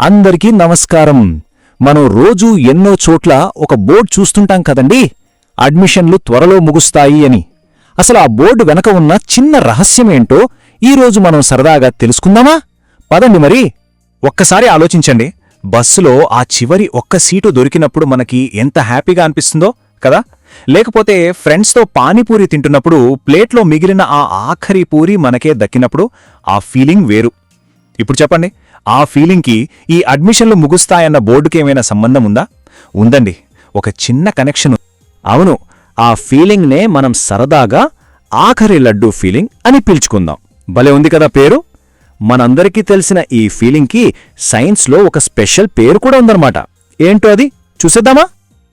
అందరికీ నమస్కారం. మనం రోజూ ఎన్నో చోట్ల ఒక బోర్డు చూస్తుంటాం కదండి? అడ్మిషన్లు త్వరలో ముగుస్తాయి అని. అసలు ఆ బోర్డు వెనక ఉన్న చిన్న రహస్యమేంటో ఈరోజు మనం సరదాగా తెలుసుకుందామా? పదండి మరి. ఒక్కసారి ఆలోచించండి. బస్సులో ఆ చివరి ఒక్క సీటు దొరికినప్పుడు మనకి ఎంత హ్యాపీగా అనిపిస్తుందో కదా? లేకపోతే ఫ్రెండ్స్తో పానీపూరి తింటున్నప్పుడు ప్లేట్లో మిగిలిన ఆ ఆఖరి పూరి మనకే దక్కినప్పుడు ఆ ఫీలింగ్ వేరు. ఇప్పుడు చెప్పండి. ఆ ఫీలింగ్కి ఈ అడ్మిషన్లు ముగుస్తాయన్న బోర్డుకి ఏమైనా సంబంధం ఉందా ఉందండి. ఒక చిన్న కనెక్షన్. అవును ఆ ఫీలింగ్నే మనం సరదాగా ఆఖరి లడ్డూ ఫీలింగ్ అని పిలుచుకుందాం. భలే ఉంది కదా పేరు? మనందరికీ తెలిసిన ఈ ఫీలింగ్కి సైన్స్లో ఒక స్పెషల్ పేరు కూడా ఉందన్నమాట. ఏంటో అది? చూసేద్దామా?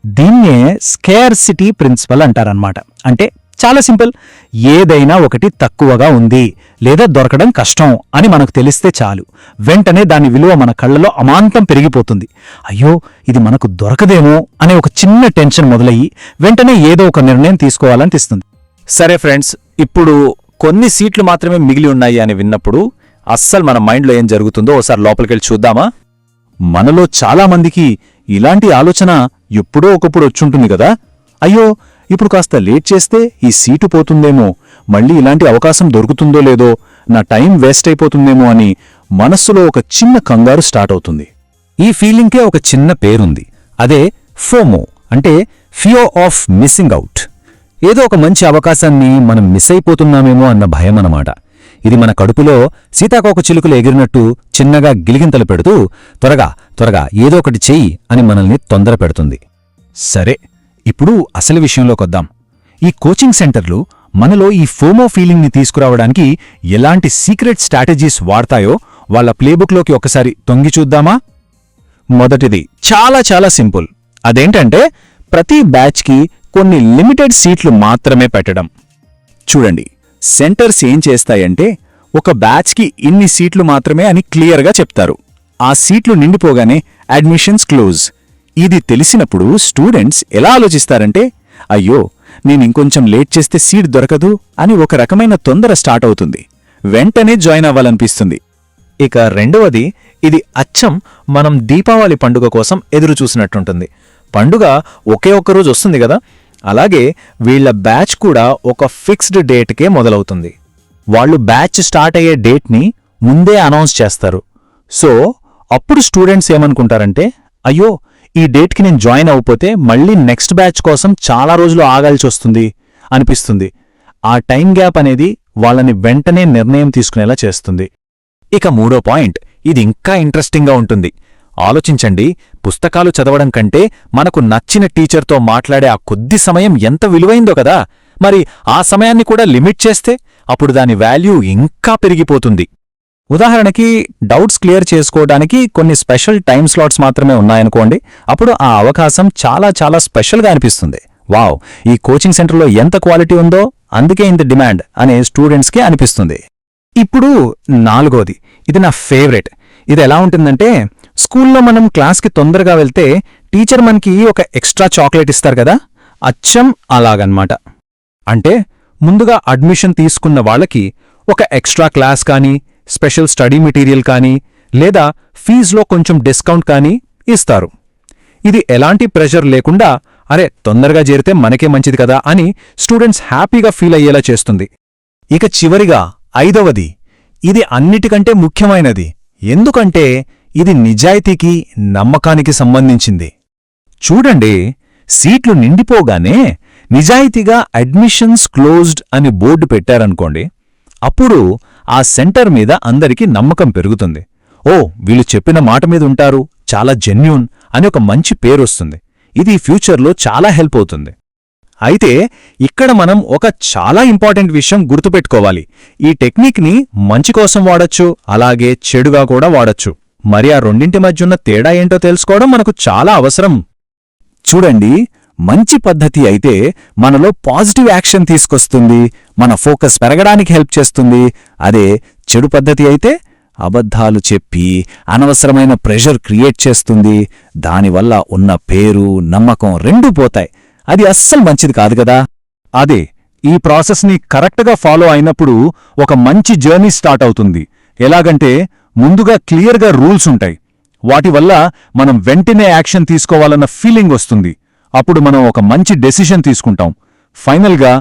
దీన్నే స్కేర్ సిటీ ప్రిన్సిపల్ అంటారన్నమాట. అంటే చాలా సింపుల్. ఏదైనా ఒకటి తక్కువగా ఉంది లేదా దొరకడం కష్టం అని మనకు తెలిస్తే చాలు. వెంటనే దాని విలువ మన కళ్ళలో అమాంతం పెరిగిపోతుంది. అయ్యో ఇది మనకు దొరకదేమో అనే ఒక చిన్న టెన్షన్ మొదలయ్యి వెంటనే ఏదో ఒక నిర్ణయం తీసుకోవాలనిపిస్తుంది సరే ఫ్రెండ్స్ ఇప్పుడు కొన్ని సీట్లు మాత్రమే మిగిలి ఉన్నాయి అని విన్నప్పుడు అస్సలు మన మైండ్లో ఏం జరుగుతుందో ఓసారి లోపలికెళ్ళి చూద్దామా? మనలో చాలామందికి ఇలాంటి ఆలోచన ఎప్పుడో ఒకప్పుడు వచ్చుంటుంది కదా? అయ్యో ఇప్పుడు కాస్త లేట్ చేస్తే ఈ సీటు పోతుందేమో. మళ్ళీ ఇలాంటి అవకాశం దొరుకుతుందో లేదో నా టైం వేస్ట్ అయిపోతుందేమో అని మనస్సులో ఒక చిన్న కంగారు స్టార్ట్ అవుతుంది. ఈ ఫీలింగ్కే ఒక చిన్న పేరుంది. అదే ఫోమో అంటే ఫియో ఆఫ్ మిస్సింగ్ అవుట్ ఏదో ఒక మంచి అవకాశాన్ని మనం మిస్ అయిపోతున్నామేమో అన్న భయం అన్నమాట ఇది మన కడుపులో సీతాకోక చిలుకలు ఎగిరినట్టు చిన్నగా గిలిగింతలు పెడుతూ త్వరగా త్వరగా ఏదో ఒకటి చెయ్యి అని మనల్ని తొందర పెడుతుంది సరే. ఇప్పుడు అసలు విషయంలోకొద్దాం ఈ కోచింగ్ సెంటర్లు మనలో ఈ ఫోమో ఫీలింగ్ని తీసుకురావడానికి ఎలాంటి సీక్రెట్ స్ట్రాటజీస్ వాడతాయో వాళ్ళ ప్లేబుక్లోకి ఒకసారి తొంగి చూద్దామా? మొదటిది చాలా చాలా సింపుల్. అదేంటంటే ప్రతి బ్యాచ్కి కొన్ని లిమిటెడ్ సీట్లు మాత్రమే పెట్టడం. చూడండి సెంటర్స్ ఏం చేస్తాయంటే ఒక బ్యాచ్కి ఇన్ని సీట్లు మాత్రమే అని క్లియర్గా చెప్తారు. ఆ సీట్లు నిండిపోగానే అడ్మిషన్స్ క్లోజ్. ఇది తెలిసినప్పుడు స్టూడెంట్స్ ఎలా ఆలోచిస్తారంటే అయ్యో నేను ఇంకొంచెం లేట్ చేస్తే సీట్ దొరకదు అని ఒక రకమైన తొందర స్టార్ట్ అవుతుంది. వెంటనే జాయిన్ అవ్వాలనిపిస్తుంది. ఇక రెండవది ఇది అచ్చం మనం దీపావళి పండుగ కోసం ఎదురు చూసినట్టుంటుంది పండుగ ఒకే ఒక్క రోజు వస్తుంది కదా? అలాగే వీళ్ళ బ్యాచ్ కూడా ఒక ఫిక్స్డ్ డేట్కే మొదలవుతుంది. వాళ్ళు బ్యాచ్ స్టార్ట్ అయ్యే డేట్ని ముందే అనౌన్స్ చేస్తారు. సో అప్పుడు స్టూడెంట్స్ ఏమనుకుంటారంటే అయ్యో ఈ డేట్కి నేను జాయిన్ అవ్వపోతే మళ్ళీ నెక్స్ట్ బ్యాచ్ కోసం చాలా రోజులు ఆగాల్సి వస్తుంది అనిపిస్తుంది. ఆ టైం గ్యాప్ అనేది వాళ్ళని వెంటనే నిర్ణయం తీసుకునేలా చేస్తుంది. ఇక మూడో పాయింట్ ఇది ఇంకా ఇంట్రెస్టింగ్గా ఉంటుంది. ఆలోచించండి పుస్తకాలు చదవడం కంటే మనకు నచ్చిన టీచర్తో మాట్లాడే ఆ కొద్ది సమయం ఎంత విలువైందో కదా! మరి ఆ సమయాన్ని కూడా లిమిట్ చేస్తే అప్పుడు దాని వాల్యూ ఇంకా పెరిగిపోతుంది. ఉదాహరణకి డౌట్స్ క్లియర్ చేసుకోవడానికి కొన్ని స్పెషల్ టైం స్లాట్స్ మాత్రమే ఉన్నాయనుకోండి అప్పుడు ఆ అవకాశం చాలా చాలా స్పెషల్గా అనిపిస్తుంది. వావ్ ఈ కోచింగ్ సెంటర్లో ఎంత క్వాలిటీ ఉందో అందుకే ఇంత డిమాండ్ అనే స్టూడెంట్స్కి అనిపిస్తుంది. ఇప్పుడు నాలుగోది ఇది నా ఫేవరెట్. ఇది ఎలా ఉంటుందంటే స్కూల్లో మనం క్లాస్కి తొందరగా వెళ్తే టీచర్ మనకి ఒక ఎక్స్ట్రా చాక్లెట్ ఇస్తారు కదా అచ్చం అలాగన్నమాట అంటే ముందుగా అడ్మిషన్ తీసుకున్న వాళ్ళకి ఒక ఎక్స్ట్రా క్లాస్ కానీ స్పెషల్ స్టడీ మెటీరియల్ కానీ లేదా ఫీజులో కొంచెం డిస్కౌంట్ కానీ ఇస్తారు. ఇది ఎలాంటి ప్రెషర్ లేకుండా అరే తొందరగా చేరితే మనకే మంచిది కదా అని స్టూడెంట్స్ హ్యాపీగా ఫీల్ అయ్యేలా చేస్తుంది. ఇక చివరిగా ఐదవది ఇది అన్నిటికంటే ముఖ్యమైనది. ఎందుకంటే ఇది నిజాయితీకి నమ్మకానికి సంబంధించింది. చూడండి సీట్లు నిండిపోగానే నిజాయితీగా అడ్మిషన్స్ క్లోజ్డ్ అని బోర్డు పెట్టారనుకోండి అప్పుడు ఆ సెంటర్ మీద అందరికీ నమ్మకం పెరుగుతుంది. ఓ వీళ్ళు చెప్పిన మాట మీద ఉంటారు చాలా జెన్యూన్ అని ఒక మంచి పేరొస్తుంది. ఇది ఫ్యూచర్లో చాలా హెల్ప్ అవుతుంది. అయితే ఇక్కడ మనం ఒక చాలా ఇంపార్టెంట్ విషయం గుర్తుపెట్టుకోవాలి. ఈ టెక్నిక్ని మంచి కోసం వాడొచ్చు అలాగే చెడుగా కూడా వాడొచ్చు. మరి ఆ రెండింటి మధ్య ఉన్న తేడా ఏంటో తెలుసుకోవడం మనకు చాలా అవసరం. చూడండి మంచి పద్ధతి అయితే మనలో పాజిటివ్ యాక్షన్ తీసుకొస్తుంది మన ఫోకస్ పెరగడానికి హెల్ప్ చేస్తుంది. అదే చెడు పద్ధతి అయితే అబద్ధాలు చెప్పి అనవసరమైన ప్రెషర్ క్రియేట్ చేస్తుంది. దానివల్ల ఉన్న పేరు నమ్మకం రెండూ పోతాయి. అది అస్సలు మంచిది కాదు కదా. అదే ఈ ప్రాసెస్ని కరెక్ట్గా ఫాలో అయినప్పుడు ఒక మంచి జర్నీ స్టార్ట్ అవుతుంది. ఎలాగంటే ముందుగా క్లియర్గా రూల్స్ ఉంటాయి. వాటి వల్ల మనం వెంటనే యాక్షన్ తీసుకోవాలన్న ఫీలింగ్ వస్తుంది. అప్పుడు మనం ఒక మంచి డెసిషన్ తీసుకుంటాం. ఫైనల్గా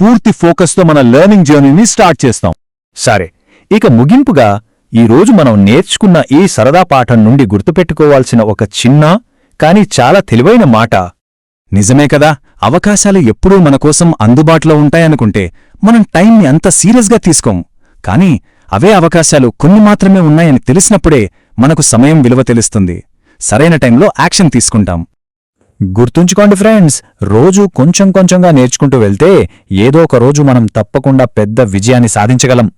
పూర్తి ఫోకస్తో మన లెర్నింగ్ జర్నీని స్టార్ట్ చేస్తాం. సరే ఇక ముగింపుగా ఈరోజు మనం నేర్చుకున్న ఈ సరదా పాఠం నుండి గుర్తుపెట్టుకోవాల్సిన ఒక చిన్న కాని చాలా తెలివైన మాట. నిజమే కదా అవకాశాలు ఎప్పుడూ మనకోసం అందుబాటులో ఉంటాయనుకుంటే మనం టైంని అంత సీరియస్గా తీసుకోం. కానీ అవే అవకాశాలు కొన్ని మాత్రమే ఉన్నాయని తెలిసినప్పుడే మనకు సమయం విలువ తెలుస్తుంది. సరైన టైంలో యాక్షన్ తీసుకుంటాం. గుర్తుంచుకోండి ఫ్రెండ్స్ రోజు కొంచెం కొంచెంగా నేర్చుకుంటూ వెళ్తే ఏదో ఒక రోజు మనం తప్పకుండా పెద్ద విజయాన్ని సాధించగలం.